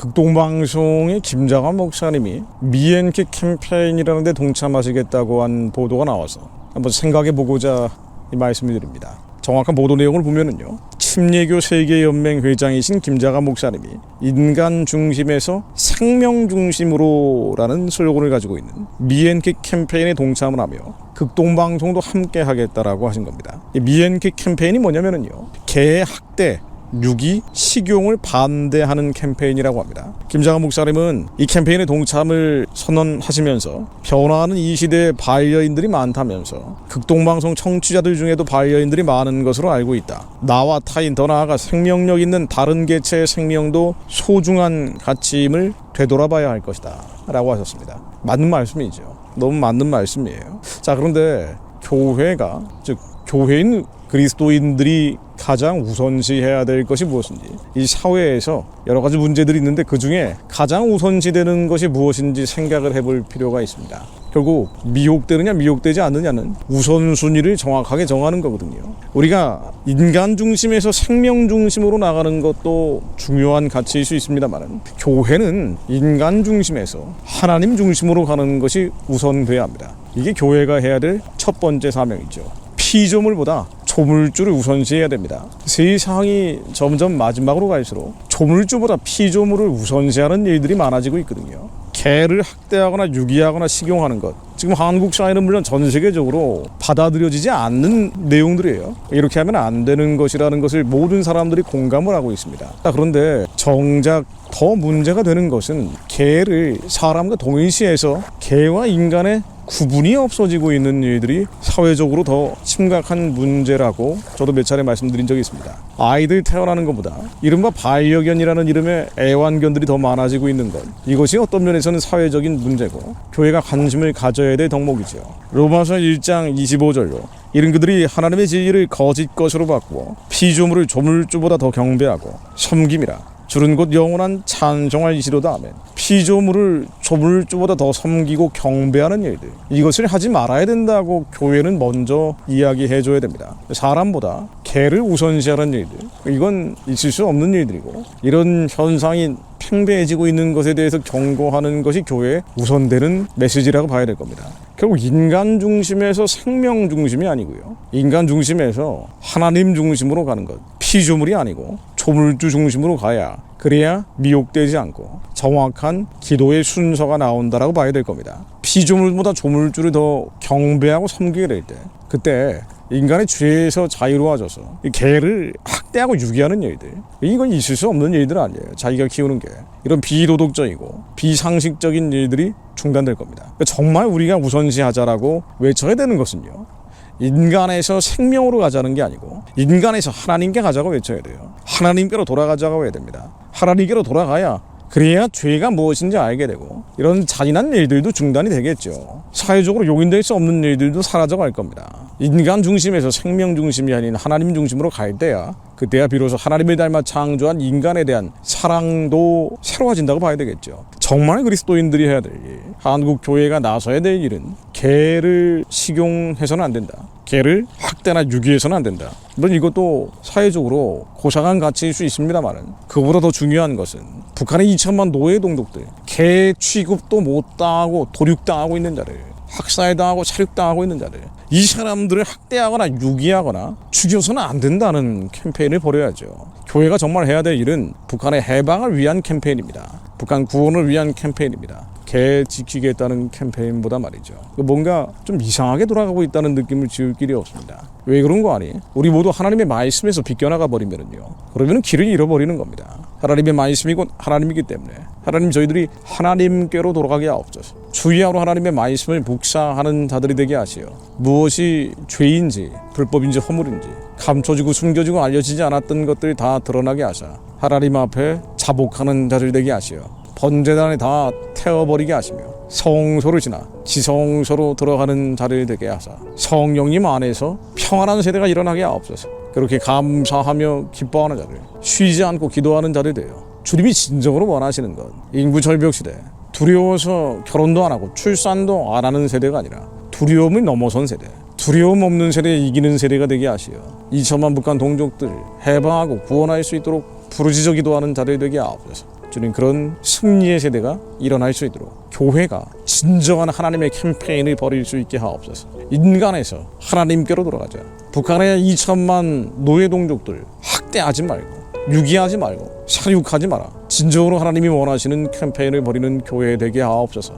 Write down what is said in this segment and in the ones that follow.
극동방송의 김자관 목사님이 미엔키 캠페인이라는 데 동참하시겠다고 한 보도가 나와서 한번 생각해 보고자 이 말씀을 드립니다. 정확한 보도 내용을 보면은요. 침례교 세계연맹 회장이신 김자관 목사님이 인간 중심에서 생명 중심으로라는 슬로건을 가지고 있는 미엔키 캠페인에 동참을 하며 극동방송도 함께 하겠다라고 하신 겁니다. 이 미엔키 캠페인이 뭐냐면은요. 개 학대 유기 식용을 반대하는 캠페인이라고 합니다. 김장한 목사님은 이 캠페인에 동참을 선언하시면서 변화하는 이 시대에 반려인들이 많다면서 극동방송 청취자들 중에도 반려인들이 많은 것으로 알고 있다. 나와 타인 더 나아가 생명력 있는 다른 개체의 생명도 소중한 가치임을 되돌아봐야 할 것이다. 라고 하셨습니다. 맞는 말씀이죠. 너무 맞는 말씀이에요. 자, 그런데 교회가 즉 교회인 그리스도인들이 가장 우선시해야 될 것이 무엇인지 이 사회에서 여러 가지 문제들이 있는데 그 중에 가장 우선시되는 것이 무엇인지 생각을 해볼 필요가 있습니다. 결국 미혹되느냐 미혹되지 않느냐는 우선순위를 정확하게 정하는 거거든요. 우리가 인간 중심에서 생명 중심으로 나가는 것도 중요한 가치일 수 있습니다만 교회는 인간 중심에서 하나님 중심으로 가는 것이 우선돼야 합니다. 이게 교회가 해야 될 첫 번째 사명이죠. 피조물보다 조물주를 우선시해야 됩니다. 세상이 점점 마지막으로 갈수록 조물주보다 피조물을 우선시하는 일들이 많아지고 있거든요. 개를 학대하거나 유기하거나 식용하는 것. 지금 한국 사회는 물론 전 세계적으로 받아들여지지 않는 내용들이에요. 이렇게 하면 안 되는 것이라는 것을 모든 사람들이 공감을 하고 있습니다. 자, 그런데 정작 더 문제가 되는 것은 개를 사람과 동일시해서 개와 인간의 구분이 없어지고 있는 일들이 사회적으로 더 심각한 문제라고 저도 몇 차례 말씀드린 적이 있습니다. 아이들 태어나는 것보다 이른바 반려견이라는 이름의 애완견들이 더 많아지고 있는 것. 이것이 어떤 면에서는 사회적인 문제고 교회가 관심을 가져야 될 덕목이죠. 로마서 1장 25절로 이런 그들이 하나님의 진리를 거짓 것으로 바꾸어 피조물을 조물주보다 더 경배하고 섬김이라 줄은 곧 영원한 찬송할 이시로다 하면 피조물을 조물주보다 더 섬기고 경배하는 일들 이것을 하지 말아야 된다고 교회는 먼저 이야기해 줘야 됩니다 사람보다 개를 우선시하는 일들 이건 있을 수 없는 일들이고 이런 현상이 팽배해지고 있는 것에 대해서 경고하는 것이 교회의 우선되는 메시지라고 봐야 될 겁니다. 결국 인간 중심에서 생명 중심이 아니고요. 인간 중심에서 하나님 중심으로 가는 것. 피조물이 아니고 조물주 중심으로 가야 그래야 미혹되지 않고 정확한 기도의 순서가 나온다라고 봐야 될 겁니다. 피조물보다 조물주를 더 경배하고 섬기게 될 때 그때 인간의 죄에서 자유로워져서 이 개를 학대하고 유기하는 일들 이건 있을 수 없는 일들 아니에요. 자기가 키우는 게 이런 비도덕적이고 비상식적인 일들이 중단될 겁니다. 그러니까 정말 우리가 우선시하자라고 외쳐야 되는 것은요 인간에서 생명으로 가자는 게 아니고 인간에서 하나님께 가자고 외쳐야 돼요 하나님께로 돌아가자고 해야 됩니다 하나님께로 돌아가야 그래야 죄가 무엇인지 알게 되고 이런 잔인한 일들도 중단이 되겠죠. 사회적으로 용인될 수 없는 일들도 사라져 갈 겁니다. 인간 중심에서 생명 중심이 아닌 하나님 중심으로 갈 때야 그때야 비로소 하나님을 닮아 창조한 인간에 대한 사랑도 새로워진다고 봐야 되겠죠. 정말 그리스도인들이 해야 될 일, 한국 교회가 나서야 될 일은 개를 식용해서는 안 된다. 개를 학대나 유기해서는 안 된다. 물론 이것도 사회적으로 고상한 가치일 수 있습니다만은 그보다 더 중요한 것은 북한의 2천만 노예 동독들 개 취급도 못 당하고 도륙당하고 있는 자들 학살당하고 살육당하고 있는 자들 이 사람들을 학대하거나 유기하거나 죽여서는 안 된다는 캠페인을 벌여야죠. 교회가 정말 해야 될 일은 북한의 해방을 위한 캠페인입니다. 북한 구원을 위한 캠페인입니다. 개 지키겠다는 캠페인보다 말이죠. 뭔가 좀 이상하게 돌아가고 있다는 느낌을 지울 길이 없습니다. 왜 그런 거 아니? 우리 모두 하나님의 말씀에서 비껴나가 버리면은요. 그러면은 길을 잃어버리는 겁니다. 하나님의 말씀이 곧 하나님이기 때문에 하나님 저희들이 하나님께로 돌아가게 하옵소서. 주의하로 하나님의 말씀을 묵상하는 자들이 되게 하시어 무엇이 죄인지 불법인지 허물인지 감춰지고 숨겨지고 알려지지 않았던 것들이 다 드러나게 하사 하나님 앞에 자복하는 자들 되게 하시어 번제단에 다 태워버리게 하시며 성소를 지나 지성소로 들어가는 자를 되게 하사 성령님 안에서 평안한 세대가 일어나게 하옵소서. 그렇게 감사하며 기뻐하는 자들 쉬지 않고 기도하는 자들 되어 주님이 진정으로 원하시는 것 인구 절벽 시대 두려워서 결혼도 안 하고 출산도 안 하는 세대가 아니라 두려움을 넘어선 세대 두려움 없는 세대에 이기는 세대가 되게 하시어 2천만 북한 동족들 해방하고 구원할 수 있도록 부르짖어 기도하는 자들 되게 하옵소서 주님 그런 승리의 세대가 일어날 수 있도록 교회가 진정한 하나님의 캠페인을 벌일 수 있게 하옵소서. 인간에서 하나님께로 돌아가자. 북한의 2천만 노예 동족들 학대하지 말고 유기하지 말고 사육하지 마라. 진정으로 하나님이 원하시는 캠페인을 벌이는 교회 되게 하옵소서.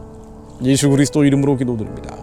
예수 그리스도 이름으로 기도드립니다.